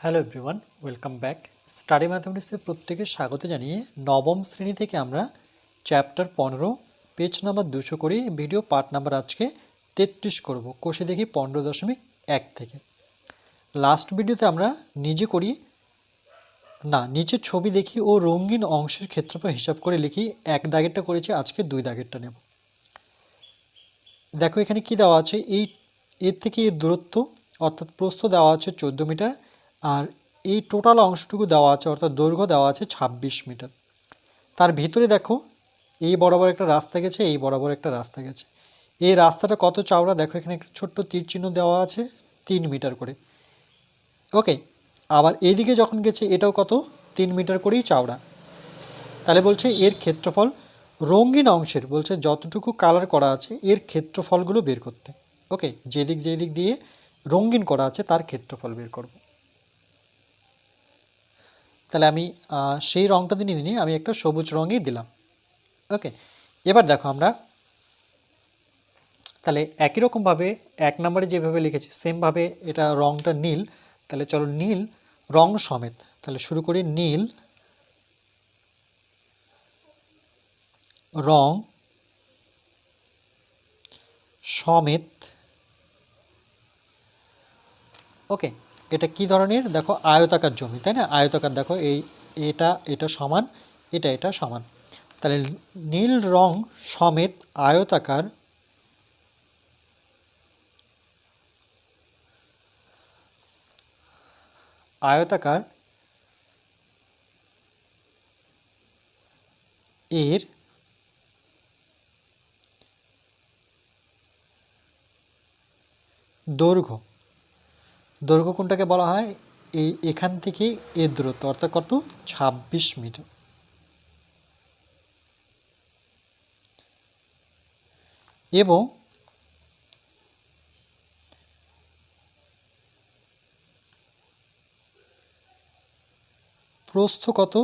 Hello everyone welcome back study ম্যাথমেটিক্সের প্রত্যেকে স্বাগত জানিয়ে নবম শ্রেণি থেকে আমরা চ্যাপ্টার পনেরো পেজ নাম্বার দুশো করে ভিডিও পার্ট নাম্বার আজকে তেত্রিশ করব। কোষে দেখি পনেরো দশমিক এক থেকে। লাস্ট ভিডিওতে আমরা নিজে করি, না নিচের ছবি দেখি ও রঙিন অংশের ক্ষেত্রফল হিসাব করে লিখি, এক দাগেরটা করেছি, আজকে দুই দাগেরটা নেব। দেখো এখানে কি দেওয়া আছে? এই, এর থেকে এর দূরত্ব, অর্থাৎ প্রস্থ দেওয়া আছে চোদ্দ মিটার আর এই টোটাল অংশটুকু দেওয়া আছে, অর্থাৎ দৈর্ঘ্য দেওয়া আছে ছাব্বিশ মিটার। তার ভিতরে দেখো, এই বরাবর একটা রাস্তা গেছে, এই বরাবর একটা রাস্তা গেছে। এই রাস্তাটা কত চওড়া? দেখো এখানে একটা ছোট্ট তীর চিহ্ন দেওয়া আছে, তিন মিটার করে। ওকে, আবার এদিকে যখন গেছে, এটাও কত? তিন মিটার করেই চওড়া। তাহলে বলছে এর ক্ষেত্রফল রঙিন অংশের, বলছে যতটুকু কালার করা আছে, এর ক্ষেত্রফলগুলো বের করতে। ওকে, যেদিক যেদিক দিয়ে রঙিন করা আছে, তার ক্ষেত্রফল বের করব। তাহলে আমি সেই রঙটা দিয়ে নিয়ে আমি একটা সবুজ রঙই দিলাম। ওকে, এবার দেখো আমরা, তাহলে একই রকমভাবে এক নম্বরে যেভাবে লিখেছি সেমভাবে এটা রঙটা নীল, তাহলে চলো নীল, রং সমেত, তাহলে শুরু করি নীল, রং সমেত, ওকে এটা কি ধরনের? দেখো, আয়তাকার জমি, তাই না? আয়তাকার, দেখো, এই, এটা এটা সমান, এটা এটা সমান। তাহলে নীল রং সমেত আয়তাকার আয়তাকার এর দৈর্ঘ্য। দৈর্ঘ্য কোনটাকে বলা হয়? এই, এখান থেকে এর দূরত্ব, অর্থাৎ কত? ছাব্বিশ মিটার। এবং প্রস্থ কত?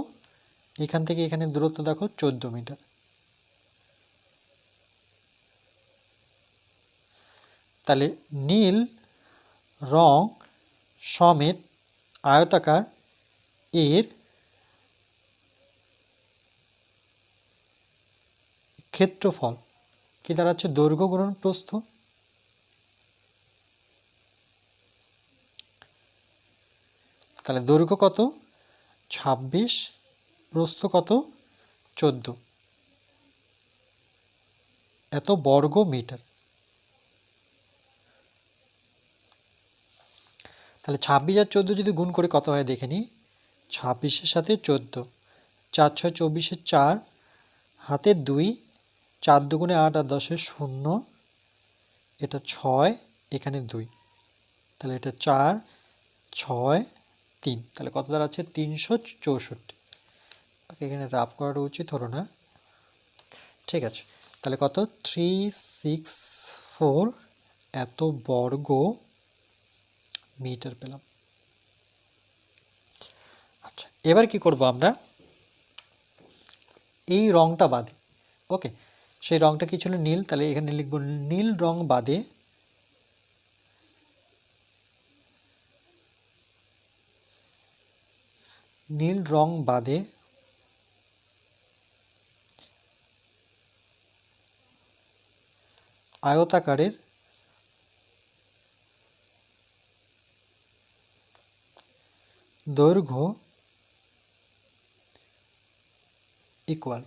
এখান থেকে এখানে দূরত্ব দেখো, চোদ্দ মিটার। তাহলে নীল রং সমেত আয়তাকার এর ক্ষেত্রফল কি দাঁড়াচ্ছে দৈর্ঘ্য গুণন প্রস্থ? তাহলে দৈর্ঘ্য কত? ছাব্বিশ, প্রস্থ কত? চোদ্দ। এত বর্গ মিটার তাহলে ছাব্বিশ আর চোদ্দ যদি গুণ করে কত হয় দেখে নিই। ছাব্বিশের সাথে চোদ্দ। চার ছয় চব্বিশের চার। হাতে দুই। চার দুগুণে আট আর দশের শূন্য। এটা ছয়, এখানে দুই। তাহলে এটা চার, ছয়, তিন। তাহলে কত দাঁড়াচ্ছে? তিনশো চৌষট্টি। এখানে রাফ করাটা উচিত, হলো না। ঠিক আছে। তাহলে কত? Three, six, four. এত বর্গ মিটার পেলাম। আচ্ছা এবার কি করব আমরা? এই রংটা বাদে। ওকে, সেই রংটা কি ছিল নীল? তাহলে এখানে লিখব নীল রং বাদে নীল রং বাদে আয়তাকারের দৈর্ঘ্য ইকুয়াল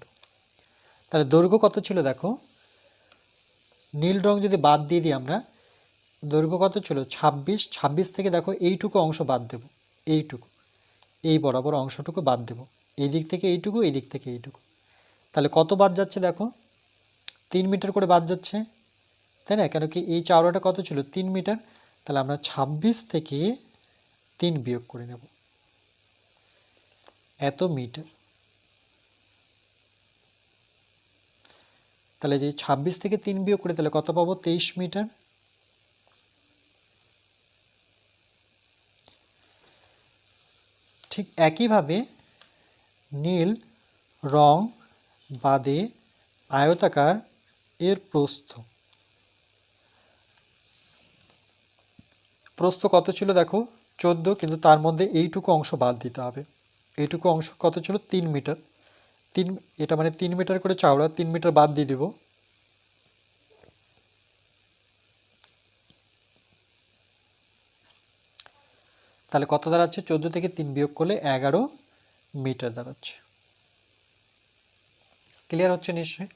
তাহলে দৈর্ঘ্য কত ছিল দেখো? নীল রং যদি বাদ দিয়ে দিই আমরা, দৈর্ঘ্য কত ছিল? ছাব্বিশ। ছাব্বিশ থেকে দেখো এইটুকু অংশ বাদ দেব। এইটুকু। এই বরাবর অংশটুকু বাদ দেব। এই দিক থেকে এইটুকু এই দিক থেকে এইটুকু। তাহলে কত বাদ যাচ্ছে দেখো? তিন মিটার করে বাদ যাচ্ছে। তাই না? কেন কি এই চাওড়াটা কত ছিল? তিন মিটার। তাহলে আমরা ছাব্বিশ থেকে তিন বিয়োগ করে নেব। এত মিটার? তাহলে যে ছাব্বিশ থেকে তিন বিয়োগ করে, তাহলে কত পাবো? তেইশ মিটার। ঠিক একইভাবে নীল রং বাদে আয়তাকার এর প্রস্থ। প্রস্থ কত ছিল দেখো? চোদ্দ, কিন্তু তার মধ্যে এইটুকু অংশ বাদ দিতে হবে। এইটুকু অংশ কত ছিল? তিন মিটার। তিন, এটা মানে তিন মিটার করে চাওড়া, তিন মিটার বাদ দিয়ে দেব। তাহলে কত দাঁড়াচ্ছে? চোদ্দ থেকে তিন বিয়োগ করলে এগারো মিটার দাঁড়াচ্ছে। ক্লিয়ার হচ্ছে নিশ্চয়ই?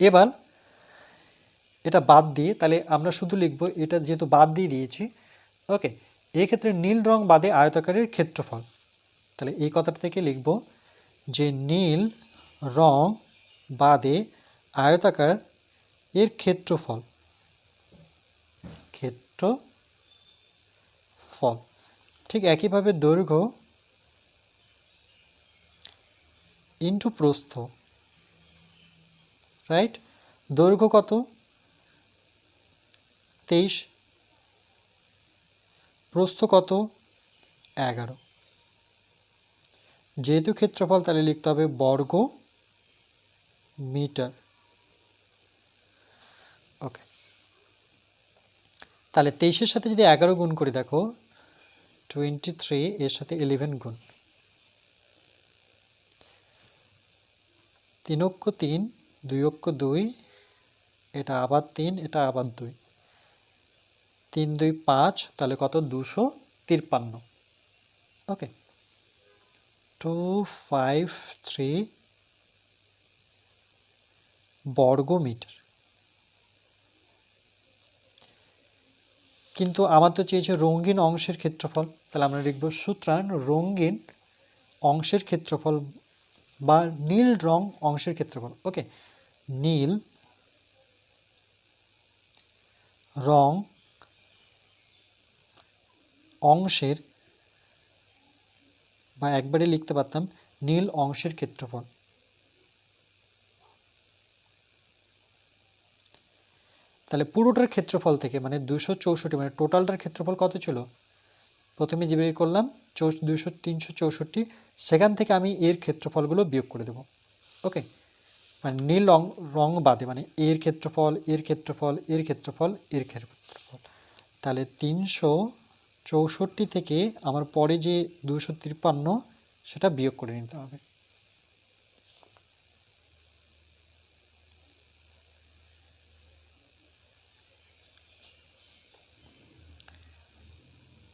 এবার এটা বাদ দিয়ে তাহলে আমরা শুধু লিখব, এটা যেহেতু বাদ দিয়ে দিয়েছি ওকে এক্ষেত্রে নীল রং বাদে আয়তাকারের ক্ষেত্রফল। তাহলে এই কথাটা থেকে লিখব যে নীল রং বাদে আয়তাকার এর ক্ষেত্রফল। ক্ষেত্রফল। ঠিক একইভাবে দৈর্ঘ্য ইন্টু প্রস্থ। রাইট দৈর্ঘ্য কত? তেইশ। প্রস্থ কত? এগারো। যেহেতু ক্ষেত্রফল তাহলে লিখতে হবে বর্গ মিটার। ওকে তাহলে তেইশের সাথে যদি এগারো গুণ করি, দেখো টোয়েন্টি থ্রি এর সাথে ইলেভেন গুণ। তিন অক্ষ তিন, দুই অক্ষ দুই, এটা আবার তিন, এটা আবার দুই। তিন দুই পাঁচ, তাহলে কত? দুশো তিরপান্ন। ওকে টু ফাইভ থ্রি বর্গ মিটার কিন্তু আমার তো চেয়েছে রঙিন অংশের ক্ষেত্রফল। তাহলে আমরা লিখব সুতরাং রঙিন অংশের ক্ষেত্রফল বা নীল রং অংশের ক্ষেত্রফল। ওকে, নীল রং অংশের বা একবারে লিখতে পারতাম নীল অংশের ক্ষেত্রফল। তাহলে পুরোটার ক্ষেত্রফল থেকে মানে দুশো চৌষট্টি মানে টোটালটার ক্ষেত্রফল কত ছিল? প্রথমে যে বের করলাম দুশো তিনশো চৌষট্টি, সেখান থেকে আমি এর ক্ষেত্রফলগুলো বিয়োগ করে দেব। ওকে? মানে নীল রং রং বাদে মানে এর ক্ষেত্রফল এর ক্ষেত্রফল এর ক্ষেত্রফল এর ক্ষেত্রফল। তাহলে তিনশো চৌষট্টি থেকে আমার পরে যে দুশো তিপ্পান্ন, সেটা বিয়োগ করে নিতে হবে।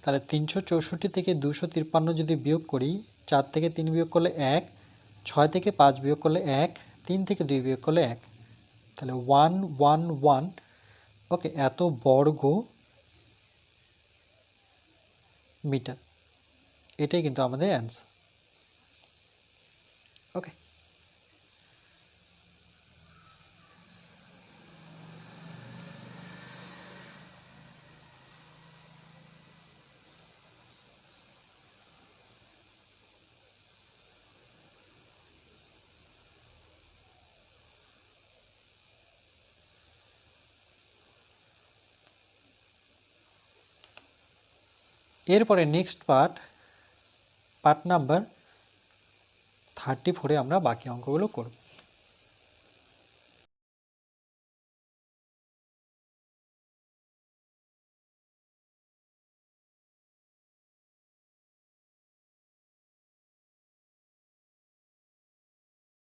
তাহলে তিনশো চৌষট্টি থেকে দুশো তিপ্পান্ন যদি বিয়োগ করি, চার থেকে তিন বিয়োগ করলে এক, ছয় থেকে পাঁচ বিয়োগ করলে এক, তিন থেকে দুই বিয়োগ করলে এক। তাহলে ওয়ান ওয়ান ওয়ান, ওকে, এত বর্গ মিটার। এটাই কিন্তু আমাদের অ্যান্সার ওকে এরপরে next part part number thirty ফোরে আমরা বাকি অঙ্কগুলো করব।